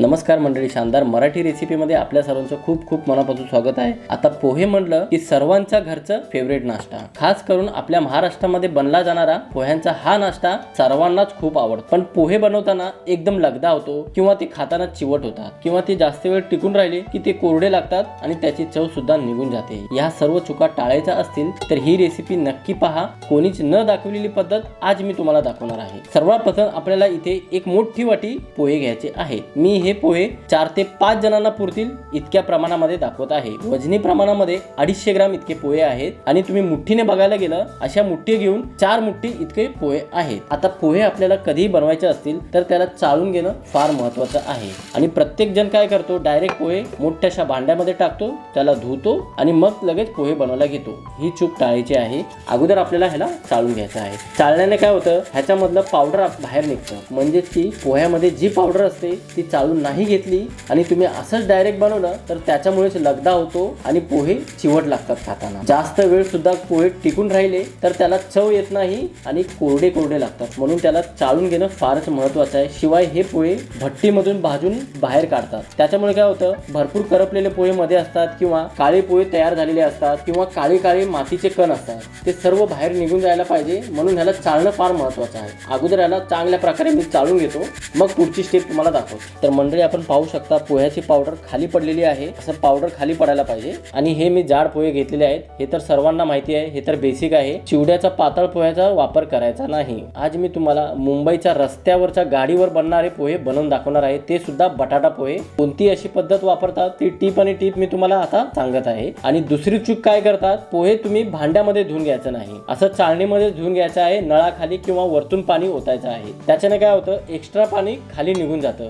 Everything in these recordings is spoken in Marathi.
नमस्कार मंडळी शानदार मराठी रेसिपीमध्ये आपल्या सर्वांचं खूप खूप मनापासून स्वागत आहे. आता पोहे म्हणलं की सर्वांच्या घरचं फेवरेट नाश्ता. खास करून आपल्या महाराष्ट्रामध्ये बनला जाणारा पोह्यांचा हा नाश्ता सर्वांनाच खूप आवडतो. पण पोहे बनवताना एकदम लगदा होतो किंवा ते खाताना चिवट होतात किंवा ते जास्त वेळ टिकून राहिले की ते कोरडे लागतात आणि त्याची चव सुद्धा निघून जाते. या सर्व चुका टाळायच्या असतील तर ही रेसिपी नक्की पहा. कोणीच न दाखवलेली पद्धत आज मी तुम्हाला दाखवणार आहे. सर्वात प्रथम आपल्याला इथे एक मोठी वाटी पोहे घ्यायचे आहे. मी हे हे पोहे चार ते पाच जणांना पुरतील इतक्या प्रमाणामध्ये दाखवत आहे. वजनी प्रमाणामध्ये अडीचशे ग्राम इतके पोहे आहेत आणि तुम्ही मुठ्ठीने बघायला गेलं अशा मुठ्ठी घेऊन चार मुठ्ठी इतके पोहे आहेत. आता पोहे आपल्याला कधीही बनवायचे असतील तर त्याला चाळून घेणं फार महत्वाचं आहे. आणि प्रत्येक जण काय करतो डायरेक्ट पोहे मोठ्याशा भांड्यामध्ये टाकतो त्याला धुतो आणि मग लगेच पोहे बनवायला घेतो. ही चूक टाळायची आहे. अगोदर आपल्याला ह्याला चाळून घ्यायचं आहे. चाळण्याने काय होतं ह्याच्यामधलं पावडर बाहेर निघतं. म्हणजेच की पोह्यामध्ये जी पावडर असते ती चाळून नाही घेतली आणि तुम्ही असंच डायरेक्ट बनवलं तर त्याच्यामुळेच लगदा होतो आणि पोहे चिवट लागतात खाताना. जास्त वेळ सुद्धा पोहे टिकून राहिले तर त्याला चव येत नाही आणि कोरडे कोरडे लागतात. म्हणून त्याला चाळून घेणं फारच महत्वाचं आहे. शिवाय हे पोहे भट्टीमधून भाजून बाहेर काढतात. त्याच्यामुळे काय होतं भरपूर करपलेले पोहे मध्ये असतात किंवा काळे पोहे तयार झालेले असतात किंवा काळे काळे मातीचे कण असतात. ते सर्व बाहेर निघून जायला पाहिजे म्हणून ह्याला चाळणं फार महत्वाचं आहे. अगोदर याला चांगल्या प्रकारे मी चाळून घेतो. मग पुढची स्टेप तुम्हाला दाखवतो. तर मंडळी आपण पाहू शकता पोह्याची पावडर खाली पडलेली आहे. असं पावडर खाली पडायला पाहिजे. आणि हे मी जाड पोहे घेतलेले आहेत. हे तर सर्वांना माहिती आहे. हे तर बेसिक आहे. चिवड्याचा पातळ पोह्याचा वापर करायचा नाही. आज मी तुम्हाला मुंबईच्या रस्त्यावरच्या गाडीवर बनणारे पोहे बनवून दाखवणार आहे. ते सुद्धा बटाटा पोहे. कोणती अशी पद्धत वापरतात ती टीप आणि टीप मी तुम्हाला आता सांगत आहे. आणि दुसरी चूक काय करतात? पोहे तुम्ही भांड्यामध्ये धुवून घ्यायचं नाही. असं चाळणीमध्ये धुवून घ्यायचं आहे. नळाखाली किंवा वरतून पाणी ओतायचं आहे. त्याच्याने काय होतं? एक्स्ट्रा पाणी खाली निघून जातं.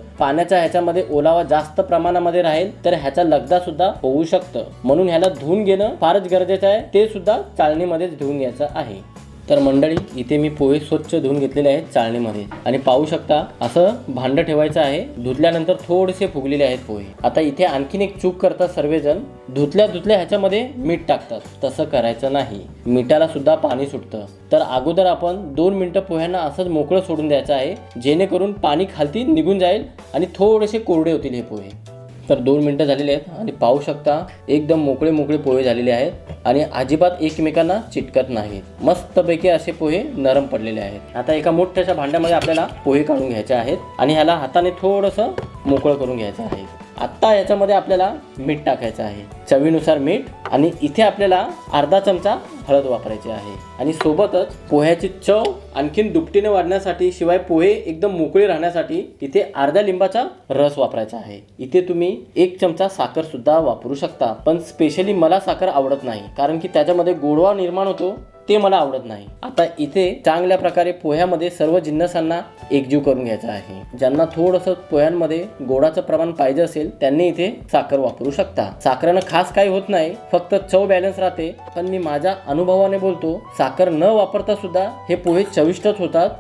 पाण्याच्या ह्याच्यामध्ये ओलावा जास्त प्रमाणामध्ये राहील तर ह्याचा लगदा सुद्धा होऊ शकतं. म्हणून ह्याला धुवून घेणं फारच गरजेचं आहे. ते सुद्धा चालणीमध्येच धुवून घ्यायचं आहे. तर मंडळी इथे मी पोहे स्वच्छ धुवून घेतलेले आहेत चाळणीमध्ये. आणि पाहू शकता असं भांडं ठेवायचं आहे. धुतल्यानंतर थोडेसे फुगलेले आहेत पोहे. आता इथे आणखीन एक चूक करतात सर्वजण. धुतल्या धुतल्या ह्याच्यामध्ये मीठ टाकतात. तसं करायचं नाही. मिठाला सुद्धा पाणी सुटतं. तर अगोदर आपण दोन मिनटं पोह्यांना असंच मोकळं सोडून द्यायचं आहे जेणेकरून पाणी खालती निघून जाईल आणि थोडेसे कोरडे होतील हे पोहे. तर दोन मिनटं झालेले आहेत आणि पाहू शकता एकदम मोकळे मोकळे पोहे झालेले आहेत आणि अजिबात एकमेकांना चिटकत नाहीत. मस्तपैकी असे पोहे नरम पडलेले आहेत. आता एका मोठ्याशा भांड्यामध्ये आपल्याला पोहे काढून घ्यायचे आहेत आणि ह्याला हाताने थोडंसं मोकळं करून घ्यायचं आहे. आत्ता याच्यामध्ये आपल्याला मीठ टाकायचं आहे. चवीनुसार मीठ आणि इथे आपल्याला अर्धा चमचा हळद वापरायची आहे. आणि सोबतच पोह्याची चव आणखीन दुपटीने वाढण्यासाठी शिवाय पोहे एकदम मोकळे राहण्यासाठी इथे अर्ध्या लिंबाचा रस वापरायचा आहे. इथे तुम्ही एक चमचा साखर सुद्धा वापरू शकता. पण स्पेशली मला साखर आवडत नाही. कारण की त्याच्यामध्ये गोडवा निर्माण होतो ते मला आवडत नाही. आता इथे चांगल्या प्रकारे पोह्यामध्ये सर्व जिन्नसांना एकजीव करून घ्यायचा आहे. ज्यांना थोडंसं पोह्यांमध्ये गोडाचं प्रमाण पाहिजे असेल त्यांनी इथे साखर वापरू शकता. साखरेनं खास काही होत नाही फक्त चव बॅलन्स राहते. पण मी माझ्या अनुभवाने बोलतो साखर न वापरता सुद्धा हे पोहे चविष्टच होतात.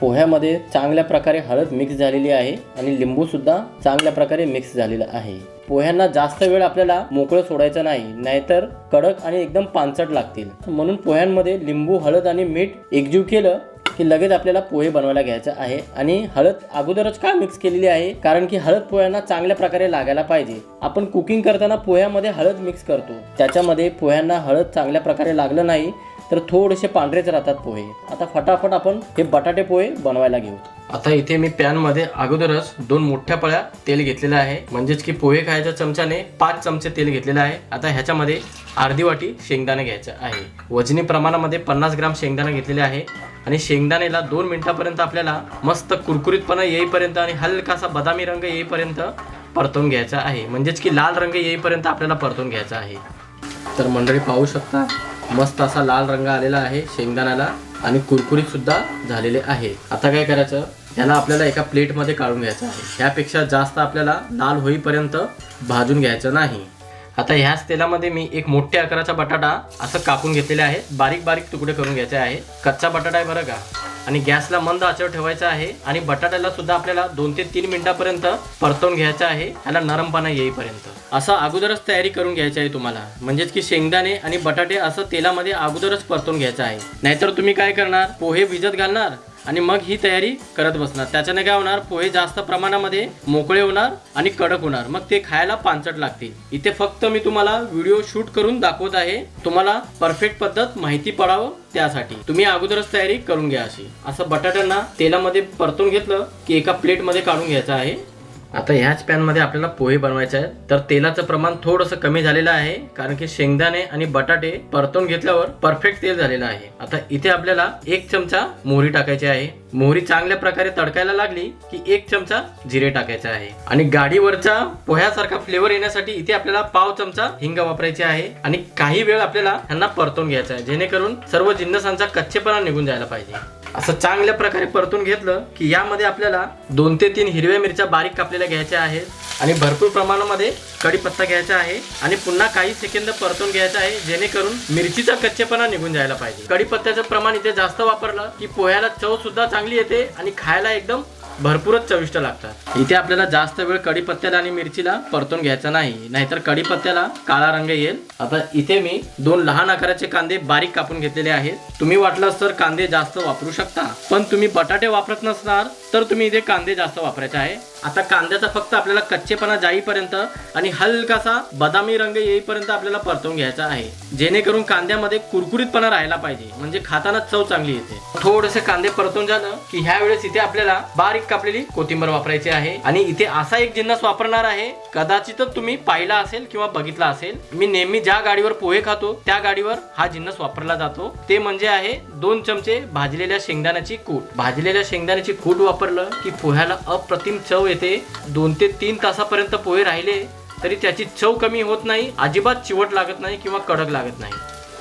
पोह्यामध्ये चांगल्या प्रकारे हळद मिक्स झालेली आहे आणि लिंबूसुद्धा चांगल्या प्रकारे मिक्स झालेला आहे. पोह्यांना जास्त वेळ आपल्याला मोकळं सोडायचं नाही नाहीतर कडक आणि एकदम पानचट लागतील. म्हणून पोह्यांमध्ये लिंबू हळद आणि मीठ एकजीव केलं की लगेच आपल्याला पोहे बनवायला घ्यायचं आहे आणि हळद अगोदरच का मिक्स केलेली आहे? कारण की हळद पोह्यांना चांगल्या प्रकारे लागायला पाहिजे. आपण कुकिंग करताना पोह्यामध्ये हळद मिक्स करतो. त्याच्यामध्ये पोह्यांना हळद चांगल्या प्रकारे लागलं नाही तर थोडेसे पांढरेच राहतात पोहे. आता फटाफट आपण हे बटाटे पोहे बनवायला घेऊ. आता इथे मी पॅनमध्ये अगोदरच दोन मोठ्या पळ्या तेल घेतलेलं आहे. म्हणजेच की पोहे खायच्या चमच्याने पाच चमचे तेल घेतलेलं आहे. आता ह्याच्यामध्ये अर्धी वाटी शेंगदाणे घ्यायचं आहे. वजनी प्रमाणामध्ये पन्नास ग्राम शेंगदाणा घेतलेले आहे. आणि शेंगदाण्याला दोन मिनिटापर्यंत आपल्याला मस्त कुरकुरीतपणा येईपर्यंत आणि हलकासा बदामी रंग येईपर्यंत परतून घ्यायचा आहे. म्हणजेच की लाल रंग येईपर्यंत आपल्याला परतून घ्यायचा आहे. तर मंडळी पाहू शकता मस्त असा लाल रंग आलेला आहे शेंगदाण्याला आणि कुरकुरीत सुद्धा झालेले आहे. आता काय करायचं? याला आपल्याला एका प्लेटमध्ये काढून घ्यायचं आहे. ह्यापेक्षा जास्त आपल्याला लाल होईपर्यंत भाजून घ्यायचं नाही. आता ह्याच तेलामध्ये मी एक मोठ्या आकाराचा बटाटा असं कापून घेतलेले आहे. बारीक बारीक तुकडे करून घ्यायचे आहे. कच्चा बटाटा आहे बरं का? आणि गॅसला मंद आचेवर ठेवायचा आहे आणि बटाट्याला सुद्धा आपल्याला दोन ते तीन मिनिटापर्यंत परतवून घ्यायचं आहे. ह्याला नरमपणा येईपर्यंत. असं अगोदरच तयारी करून घ्यायची आहे तुम्हाला. म्हणजेच की शेंगदाणे आणि बटाटे असं तेलामध्ये अगोदरच परतून घ्यायचं आहे. नाहीतर तुम्ही काय करणार? पोहे भिजत घालणार? आणि मग ही तयारी करत बसणार. त्याच्याने काय होणार पोहे जास्त प्रमाणामध्ये मोकळे होणार आणि कडक होणार. मग ते खायला पानचट लागतील. इथे फक्त मी तुम्हाला व्हिडिओ शूट करून दाखवत आहे. तुम्हाला परफेक्ट पद्धत माहिती पडावं त्यासाठी. तुम्ही अगोदरच तयारी करून घ्या अशी. असं बटाट्यांना तेलामध्ये परतून घेतलं की एका प्लेटमध्ये काढून घ्यायचं आहे. आता ह्याच पॅनमध्ये आपल्याला पोहे बनवायचे आहेत. तर तेलाचं प्रमाण थोडंसं कमी झालेलं आहे कारण की शेंगदाणे आणि बटाटे परतून घेतल्यावर परफेक्ट तेल झालेलं आहे. आता इथे आपल्याला एक चमचा मोहरी टाकायची आहे. मोहरी चांगल्या प्रकारे तडकायला लागली की एक चमचा जिरे टाकायचे आहे. आणि गाडीवरचा पोह्यासारखा फ्लेवर येण्यासाठी इथे आपल्याला पाव चमचा हिंग वापरायची आहे. आणि काही वेळ आपल्याला ह्यांना परतून घ्यायचा आहे जेणेकरून सर्व जिन्नसांचा कच्चेपणा निघून जायला पाहिजे. असं चांगल्या प्रकारे परतून घेतलं की यामध्ये आपल्याला दोन ते तीन हिरव्या मिरच्या बारीक कापलेल्या घ्यायच्या आहेत आणि भरपूर प्रमाणामध्ये कढीपत्ता घ्यायचा आहे आणि पुन्हा काही सेकंद परतून घ्यायचा आहे जेणेकरून मिरचीचा कच्चेपणा निघून जायला पाहिजे. कढीपत्त्याचं प्रमाण इथे जास्त वापरलं की पोह्याला चव सुद्धा चांगली येते आणि खायला एकदम भरपूरच चविष्ट लागतात. इथे आपल्याला जास्त वेळ कढीपत्त्याला आणि मिरचीला परतून घ्यायचा नाही. नाहीतर कढीपत्त्याला काळा रंग येईल. आता इथे मी दोन लहान आकाराचे कांदे बारीक कापून घेतलेले आहेत. तुम्ही वाटलं तर कांदे जास्त वापरू शकता. पण तुम्ही बटाटे वापरत नसणार तर तुम्ही इथे कांदे जास्त वापरायचे आहे. आता कांद्याचा फक्त आपल्याला कच्चेपणा जाईपर्यंत आणि हलकासा बदामी रंग येईपर्यंत आपल्याला परतवून घ्यायचा आहे. जेणेकरून कांद्यामध्ये कुरकुरीतपणा राहायला पाहिजे. म्हणजे खाताना चव चांगली येते. थोडेसे कांदे परतून झालं की ह्या वेळेस इथे आपल्याला बारीक कापलेली कोथिंबर वापरायची आहे. आणि इथे असा एक जिन्नस वापरणार आहे. कदाचितच तुम्ही पाहिला असेल किंवा बघितला असेल. मी नेहमी ज्या गाडीवर पोहे खातो त्या गाडीवर हा जिन्नस वापरला जातो. ते म्हणजे आहे दोन चमचे भाजलेल्या शेंगदाण्याची कूट. भाजलेल्या शेंगदाण्याची कूट वापरलं की पोह्याला अप्रतिम चव येते. दोन ते तीन तासापर्यंत पोहे राहिले तरी त्याची चव कमी होत नाही अजिबात चिवट लागत नाही किंवा कडक लागत नाही.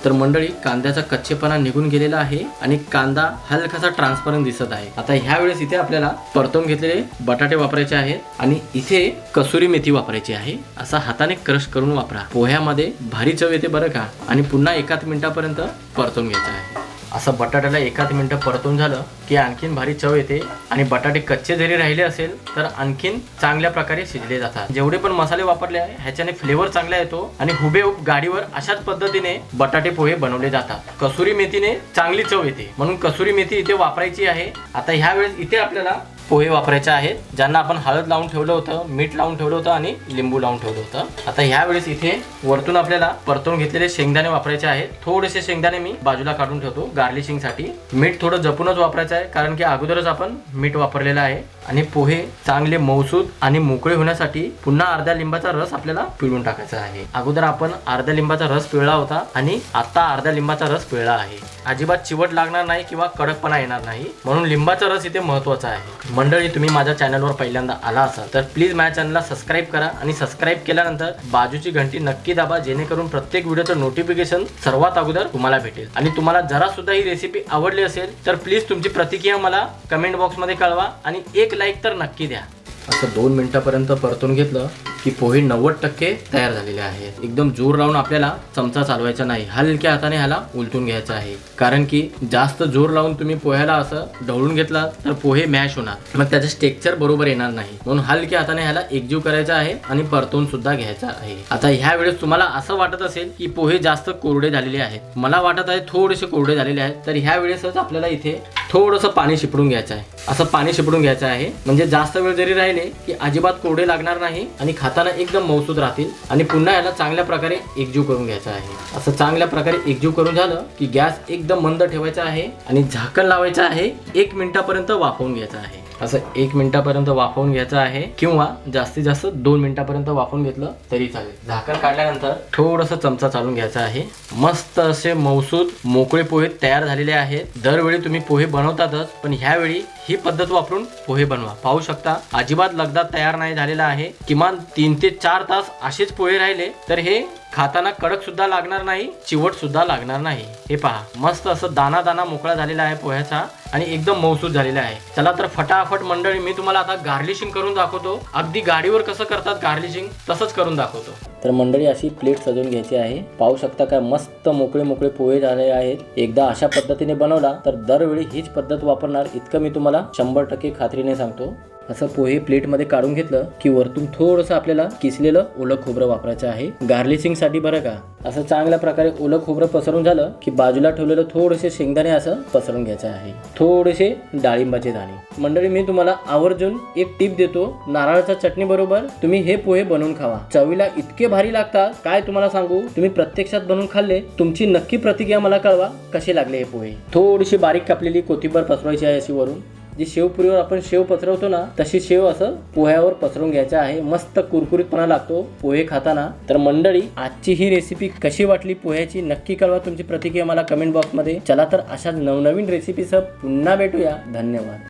तर मंडळी कांद्याचा कच्चेपणा निघून गेलेला आहे आणि कांदा हलकासा ट्रान्सपरंट दिसत आहे. आता ह्या वेळेस इथे आपल्याला परतवून घेतलेले बटाटे वापरायचे आहेत आणि इथे कसुरी मेथी वापरायची आहे. असा हाताने क्रश करून वापरा. पोह्यामध्ये भारी चव येते बरं का? आणि पुन्हा एकाच मिनिटापर्यंत परतवून घ्यायचं आहे. असं बटाट्याला एकाच मिनटं परतून झालं की आणखीन भारी चव येते आणि बटाटे कच्चे जरी राहिले असेल तर आणखीन चांगल्या प्रकारे शिजले जातात. जेवढे पण मसाले वापरले आहे ह्याच्याने फ्लेवर चांगला येतो आणि हुबेहूब गाडीवर अशाच पद्धतीने बटाटे पोहे बनवले जातात. कसुरी मेथीने चांगली चव येते. म्हणून कसुरी मेथी इथे वापरायची आहे. आता ह्या वेळेस इथे आपल्याला पोहे वापरायचे आहेत ज्यांना आपण हळद लावून ठेवलं होतं मीठ लावून ठेवलं होतं आणि लिंबू लावून ठेवलं होतं. आता ह्यावेळेस इथे वरतून आपल्याला परतून घेतलेले शेंगदाणे वापरायचे आहेत. थोडेसे शेंगदाणे मी बाजूला काढून ठेवतो गार्लिशिंगसाठी. मीठ थोडं जपूनच वापरायचं आहे कारण की अगोदरच आपण मीठ वापरलेलं आहे. आणि पोहे चांगले मौसूद आणि मोकळे होण्यासाठी पुन्हा अर्ध्या लिंबाचा रस आपल्याला पिळून टाकायचा आहे. अगोदर आपण अर्ध्या लिंबाचा रस पिळला होता आणि आता अर्ध्या लिंबाचा रस पिळला आहे. अजिबात चिवट लागणार नाही किंवा कडकपणा येणार नाही. म्हणून लिंबाचा रस इथे महत्त्वाचा आहे. मंडळी तुम्ही माझ्या चॅनलवर पहिल्यांदा आला असाल तर प्लीज माझ्या चॅनलला सबस्क्राईब करा आणि सबस्क्राईब केल्यानंतर बाजूची घंटी नक्की दाबा जेणेकरून प्रत्येक व्हिडिओचं नोटिफिकेशन सर्वात अगोदर तुम्हाला भेटेल. आणि तुम्हाला जरा सुद्धा ही रेसिपी आवडली असेल तर प्लीज तुमची प्रतिक्रिया मला कमेंट बॉक्समध्ये कळवा आणि एक लाईक तर नक्की द्या. असं दोन मिनिटापर्यंत परतून घेतलं. ही पोहे नव्वद टक्के तयार झालेले आहेत. एकदम जोर लावून आपल्याला चमचा चालवायचा नाही. हलक्या हाताने ह्याला उलटून घ्यायचा आहे. कारण की जास्त जोर लावून तुम्ही पोह्याला असं ढवळून घेतला तर पोहे मॅश होणार. मग त्याचं स्टेक्चर बरोबर येणार नाही. म्हणून हलक्या हाताने ह्याला एकजीव करायचा आहे आणि परतून सुद्धा घ्यायचा आहे. आता ह्या वेळेस तुम्हाला असं वाटत असेल की पोहे जास्त कोरडे झालेले आहेत. मला वाटत आहे थोडेसे कोरडे झालेले आहेत तर ह्या वेळेसच आपल्याला इथे थोडंसं पाणी शिपडून घ्यायचं आहे. असं पाणी शिपडून घ्यायचं आहे. म्हणजे जास्त वेळ जरी राहिले की अजिबात कोरडे लागणार नाही आणि खात खाताना एकदम मौसूद राहतील आणि पुन्हा याला चांगल्या प्रकारे एकजीव करून घ्यायचं आहे. असं चांगल्या प्रकारे एकजीव करून झालं की गॅस एकदम मंद ठेवायचा आहे आणि झाकण लावायचं आहे एक मिनिटापर्यंत वाफवून घ्यायचं आहे. असं एक मिनिटापर्यंत वाफवून घ्यायचं आहे किंवा जास्तीत जास्त दोन मिनिटापर्यंत वाफवून घेतलं तरी चालेल. झाकण काढल्यानंतर थोडंसं चमचा चालून घ्यायचा आहे. मस्त असे मौसूद मोकळे पोहे तयार झालेले आहेत. दरवेळी तुम्ही पोहे बनवतातच पण ह्यावेळी ही पद्धत वापरून पोहे बनवा. पाहू शकता अजिबात लगदा तयार नाही झालेला आहे. किमान तीन ते चार तास असेच पोहे राहिले तर हे खाताना कडक सुद्धा लागणार नाही चिवट सुद्धा लागणार नाही. हे पहा मस्त असं दाना दाना मोकळा झालेला आहे पोह्याचा आणि एकदम मौसूद झालेला आहे. चला तर फटाफट मंडळी मी तुम्हाला आता गार्लिशिंग करून दाखवतो. अगदी गाडीवर कसं करतात गार्लिशिंग तसंच करून दाखवतो. तर मंडळी अशी प्लेट सजवून घ्यायची आहे. पाहू शकता काय मस्त मोकळे मोकळे पोहे झाले आहेत. एकदा अशा पद्धतीने बनवला तर दरवेळी हीच पद्धत वापरणार. इतकं मी तुम्हाला शंभर टक्के खात्रीने सांगतो. असं पोहे प्लेटमध्ये काढून घेतलं की वरतून थोडंसं आपल्याला किसलेलं ओलं खोबरं वापरायचं आहे. गार्लिशिंगसाठी बरं का? असं चांगल्या प्रकारे ओलं खोबरं पसरून झालं की बाजूला ठेवलेलं थोडेसे शेंगदाणे असं पसरून घ्यायचं आहे. थोडेसे डाळिंबाचे दाणे. मंडळी मी तुम्हाला आवर्जून एक टीप देतो. नारळाच्या चटणी बरोबर तुम्ही हे पोहे बनवून खावा. चवीला इतके भारी लागतात. काय तुम्हाला सांगू? तुम्ही प्रत्यक्षात बनवून खाल्ले. तुमची नक्की प्रतिक्रिया मला कळवा. कसे लागले हे पोहे? थोडीशी बारीक कापलेली कोथिंबर पसरवायची आहे अशी वरून. जी शेवपुरीवर आपण शेव पसरवतो ना तशी शेव असं पोह्यावर पसरून घ्यायचा आहे. मस्त कुरकुरीतपणा लागतो पोहे खाताना. तर मंडळी आजची ही रेसिपी कशी वाटली पोह्याची? नक्की कळवा तुमची प्रतिक्रिया मला कमेंट बॉक्समध्ये चला तर अशा नवनवीन रेसिपीसह पुन्हा भेटूया. धन्यवाद.